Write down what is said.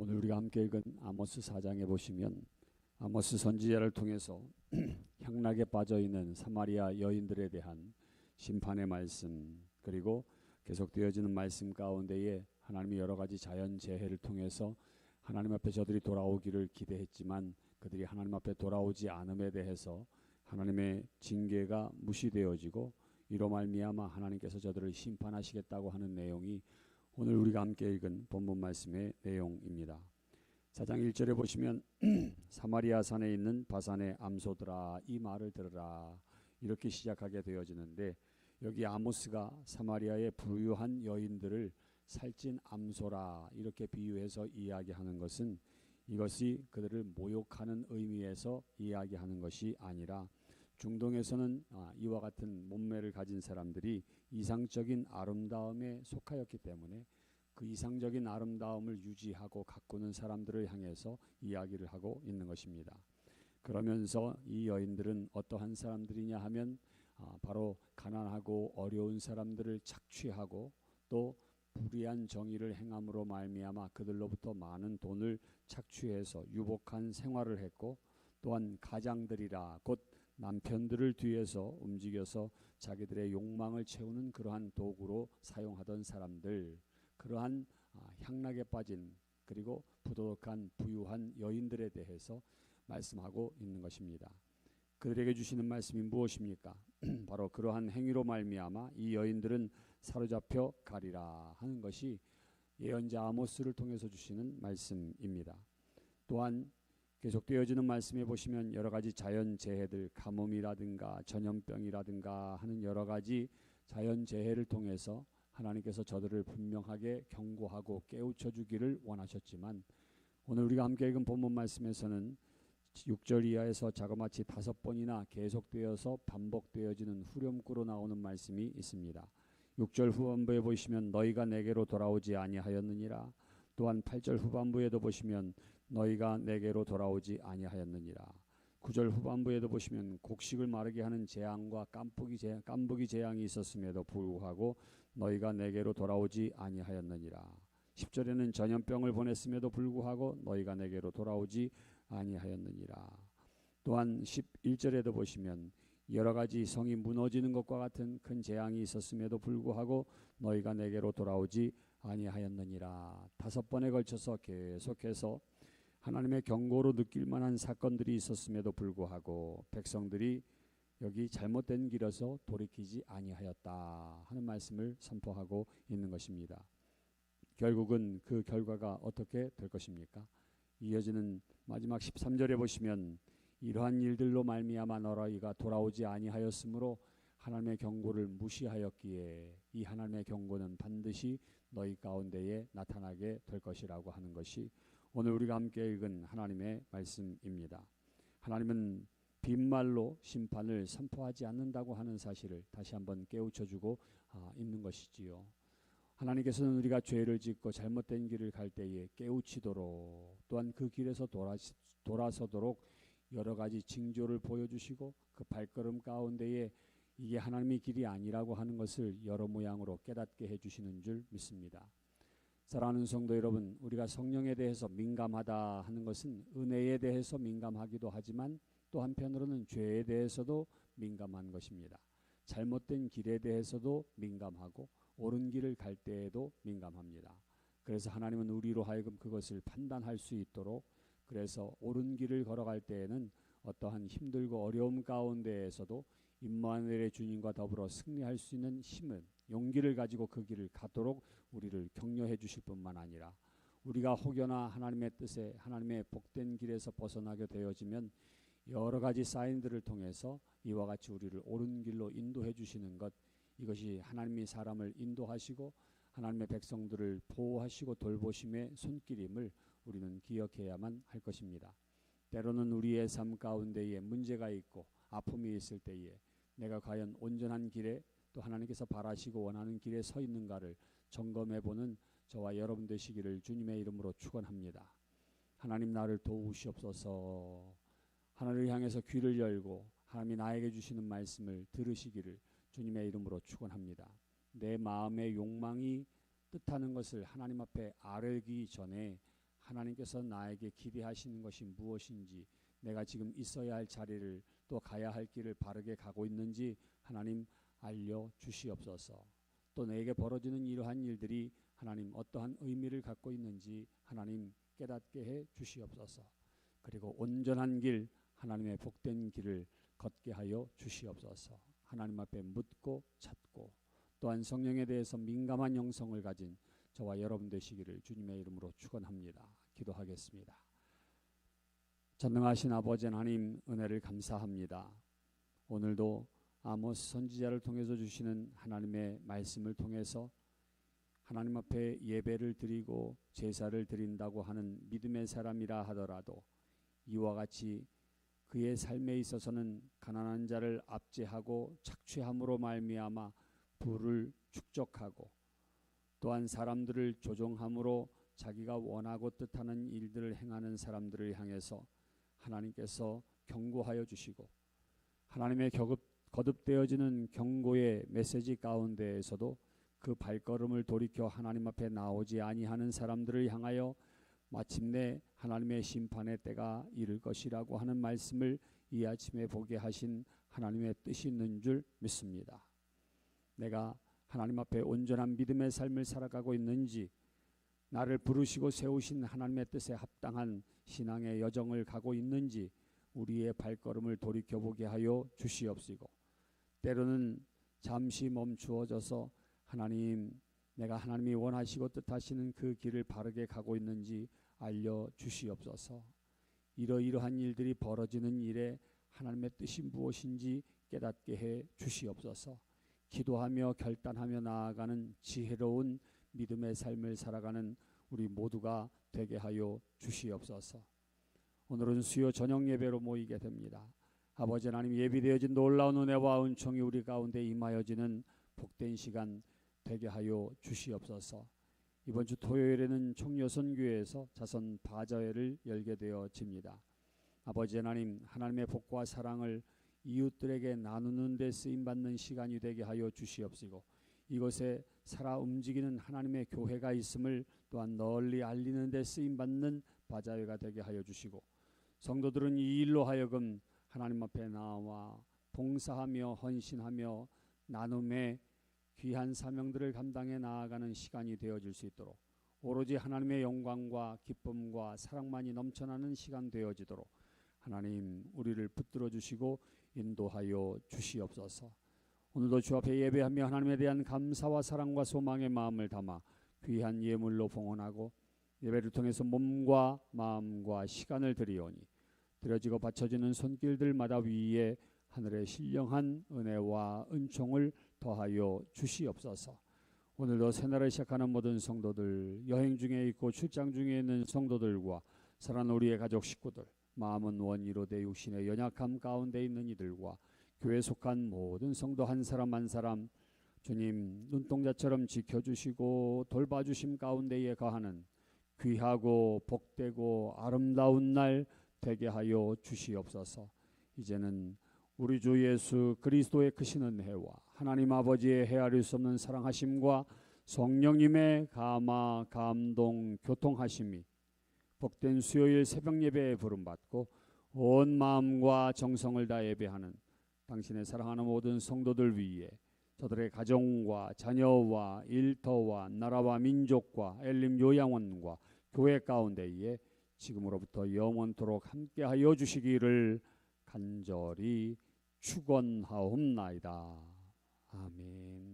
오늘 우리가 함께 읽은 아모스 4장에 보시면 아모스 선지자를 통해서 향락에 빠져 있는 사마리아 여인들에 대한 심판의 말씀 그리고 계속되어지는 말씀 가운데에 하나님이 여러 가지 자연 재해를 통해서 하나님 앞에 저들이 돌아오기를 기대했지만 그들이 하나님 앞에 돌아오지 않음에 대해서 하나님의 징계가 무시되어지고 이로 말미암아 하나님께서 저들을 심판하시겠다고 하는 내용이 오늘 우리가 함께 읽은 본문 말씀의 내용입니다. 4장 1절에 보시면 사마리아 산에 있는 바산의 암소들아 이 말을 들으라 이렇게 시작하게 되어지는데 여기 아모스가 사마리아의 부유한 여인들을 살찐 암소라 이렇게 비유해서 이야기하는 것은 이것이 그들을 모욕하는 의미에서 이야기하는 것이 아니라 중동에서는 아, 이와 같은 몸매를 가진 사람들이 이상적인 아름다움에 속하였기 때문에 그 이상적인 아름다움을 유지하고 가꾸는 사람들을 향해서 이야기를 하고 있는 것입니다. 그러면서 이 여인들은 어떠한 사람들이냐 하면 아, 바로 가난하고 어려운 사람들을 착취하고 또 불의한 정의를 행함으로 말미암아 그들로부터 많은 돈을 착취해서 유복한 생활을 했고 또한 가장들이라 곧 남편들을 뒤에서 움직여서 자기들의 욕망을 채우는 그러한 도구로 사용하던 사람들 그러한 아, 향락에 빠진 그리고 부도덕한 부유한 여인들에 대해서 말씀하고 있는 것입니다. 그들에게 주시는 말씀이 무엇입니까? 바로 그러한 행위로 말미암아 이 여인들은 사로잡혀 가리라 하는 것이 예언자 아모스를 통해서 주시는 말씀입니다. 또한 계속되어지는 말씀에 보시면 여러 가지 자연 재해들 가뭄이라든가 전염병이라든가 하는 여러 가지 자연 재해를 통해서 하나님께서 저들을 분명하게 경고하고 깨우쳐 주기를 원하셨지만 오늘 우리가 함께 읽은 본문 말씀에서는 6절 이하에서 자그마치 다섯 번이나 계속되어서 반복되어지는 후렴구로 나오는 말씀이 있습니다. 6절 후반부에 보시면 너희가 내게로 돌아오지 아니하였느니라. 또한 8절 후반부에도 보시면 너희가 내게로 돌아오지 아니하였느니라. 9절 후반부에도 보시면 곡식을 마르게 하는 재앙과 깐부기, 재앙이 있었음에도 불구하고 너희가 내게로 돌아오지 아니하였느니라. 10절에는 전염병을 보냈음에도 불구하고 너희가 내게로 돌아오지 아니하였느니라. 또한 11절에도 보시면 여러 가지 성이 무너지는 것과 같은 큰 재앙이 있었음에도 불구하고 너희가 내게로 돌아오지 아니하였느니라. 다섯 번에 걸쳐서 계속해서 하나님의 경고로 느낄 만한 사건들이 있었음에도 불구하고 백성들이 여기 잘못된 길에서 돌이키지 아니하였다 하는 말씀을 선포하고 있는 것입니다. 결국은 그 결과가 어떻게 될 것입니까? 이어지는 마지막 13절에 보시면 이러한 일들로 말미암아 너희가 돌아오지 아니하였으므로 하나님의 경고를 무시하였기에 이 하나님의 경고는 반드시 너희 가운데에 나타나게 될 것이라고 하는 것이 오늘 우리가 함께 읽은 하나님의 말씀입니다. 하나님은 빈말로 심판을 선포하지 않는다고 하는 사실을 다시 한번 깨우쳐주고 아, 있는 것이지요. 하나님께서는 우리가 죄를 짓고 잘못된 길을 갈 때에 깨우치도록 또한 그 길에서 돌아, 돌아서도록 여러 가지 징조를 보여주시고 그 발걸음 가운데에 이게 하나님의 길이 아니라고 하는 것을 여러 모양으로 깨닫게 해주시는 줄 믿습니다. 사랑하는 성도 여러분, 우리가 성령에 대해서 민감하다 하는 것은 은혜에 대해서 민감하기도 하지만 또 한편으로는 죄에 대해서도 민감한 것입니다. 잘못된 길에 대해서도 민감하고 옳은 길을 갈 때에도 민감합니다. 그래서 하나님은 우리로 하여금 그것을 판단할 수 있도록 그래서 옳은 길을 걸어갈 때에는 어떠한 힘들고 어려움 가운데에서도 임마누엘의 주님과 더불어 승리할 수 있는 힘은 용기를 가지고 그 길을 가도록 우리를 격려해 주실 뿐만 아니라 우리가 혹여나 하나님의 뜻에 하나님의 복된 길에서 벗어나게 되어지면 여러 가지 사인들을 통해서 이와 같이 우리를 옳은 길로 인도해 주시는 것 이것이 하나님이 사람을 인도하시고 하나님의 백성들을 보호하시고 돌보심의 손길임을 우리는 기억해야만 할 것입니다. 때로는 우리의 삶 가운데에 문제가 있고 아픔이 있을 때에 내가 과연 온전한 길에 또 하나님께서 바라시고 원하는 길에 서 있는가를 점검해 보는 저와 여러분 되시기를 주님의 이름으로 축원합니다. 하나님 나를 도우시옵소서. 하나님을 향해서 귀를 열고 하나님이 나에게 주시는 말씀을 들으시기를 주님의 이름으로 축원합니다. 내 마음의 욕망이 뜻하는 것을 하나님 앞에 아뢰기 전에 하나님께서 나에게 기대하시는 것이 무엇인지 내가 지금 있어야 할 자리를 또 가야 할 길을 바르게 가고 있는지 하나님 알려 주시옵소서. 또 내게 벌어지는 이러한 일들이 하나님 어떠한 의미를 갖고 있는지 하나님 깨닫게 해 주시옵소서. 그리고 온전한 길 하나님의 복된 길을 걷게 하여 주시옵소서. 하나님 앞에 묻고 찾고 또한 성령에 대해서 민감한 영성을 가진 저와 여러분 되시기를 주님의 이름으로 축원합니다. 기도하겠습니다. 전능하신 아버지 하나님 은혜를 감사합니다. 오늘도 아모스 선지자를 통해서 주시는 하나님의 말씀을 통해서 하나님 앞에 예배를 드리고 제사를 드린다고 하는 믿음의 사람이라 하더라도 이와 같이 그의 삶에 있어서는 가난한 자를 압제하고 착취함으로 말미암아 부를 축적하고 또한 사람들을 조종함으로 자기가 원하고 뜻하는 일들을 행하는 사람들을 향해서 하나님께서 경고하여 주시고 하나님의 격업, 거듭되어지는 경고의 메시지 가운데에서도 그 발걸음을 돌이켜 하나님 앞에 나오지 아니하는 사람들을 향하여 마침내 하나님의 심판의 때가 이를 것이라고 하는 말씀을 이 아침에 보게 하신 하나님의 뜻이 있는 줄 믿습니다. 내가 하나님 앞에 온전한 믿음의 삶을 살아가고 있는지 나를 부르시고 세우신 하나님의 뜻에 합당한 신앙의 여정을 가고 있는지 우리의 발걸음을 돌이켜 보게 하여 주시옵시고 때로는 잠시 멈추어져서 하나님 내가 하나님이 원하시고 뜻하시는 그 길을 바르게 가고 있는지 알려 주시옵소서. 이러이러한 일들이 벌어지는 일에 하나님의 뜻이 무엇인지 깨닫게 해 주시옵소서. 기도하며 결단하며 나아가는 지혜로운 믿음의 삶을 살아가는 우리 모두가 되게 하여 주시옵소서. 오늘은 수요 저녁 예배로 모이게 됩니다. 아버지 하나님 예비되어진 놀라운 은혜와 은총이 우리 가운데 임하여지는 복된 시간 되게 하여 주시옵소서. 이번 주 토요일에는 총여선교회에서 자선 바자회를 열게 되어집니다. 아버지 하나님 하나님의 복과 사랑을 이웃들에게 나누는 데 쓰임 받는 시간이 되게 하여 주시옵시고 이곳에 살아 움직이는 하나님의 교회가 있음을 또한 널리 알리는 데 쓰임 받는 바자회가 되게 하여 주시고 성도들은 이 일로 하여금 하나님 앞에 나와 봉사하며 헌신하며 나눔의 귀한 사명들을 감당해 나아가는 시간이 되어질 수 있도록 오로지 하나님의 영광과 기쁨과 사랑만이 넘쳐나는 시간 되어지도록 하나님 우리를 붙들어 주시고 인도하여 주시옵소서. 오늘도 주 앞에 예배하며 하나님에 대한 감사와 사랑과 소망의 마음을 담아 귀한 예물로 봉헌하고 예배를 통해서 몸과 마음과 시간을 드리오니 드려지고 바쳐지는 손길들마다 위에 하늘의 신령한 은혜와 은총을 더하여 주시옵소서. 오늘도 새날을 시작하는 모든 성도들, 여행 중에 있고 출장 중에 있는 성도들과 사랑하는 우리의 가족 식구들, 마음은 원이로 대 육신의 연약함 가운데 있는 이들과 교회 속한 모든 성도 한 사람 한 사람 주님 눈동자처럼 지켜주시고 돌봐주심 가운데에 거하는 귀하고 복되고 아름다운 날 되게 하여 주시옵소서. 이제는 우리 주 예수 그리스도의 크신 은혜와 하나님 아버지의 헤아릴 수 없는 사랑하심과 성령님의 감화 감동 교통하심이 복된 수요일 새벽 예배에 부름받고 온 마음과 정성을 다 예배하는 당신의 사랑하는 모든 성도들 위해 저들의 가정과 자녀와 일터와 나라와 민족과 엘림 요양원과 교회 가운데에 지금으로부터 영원토록 함께하여 주시기를 간절히 축원하옵나이다. 아멘.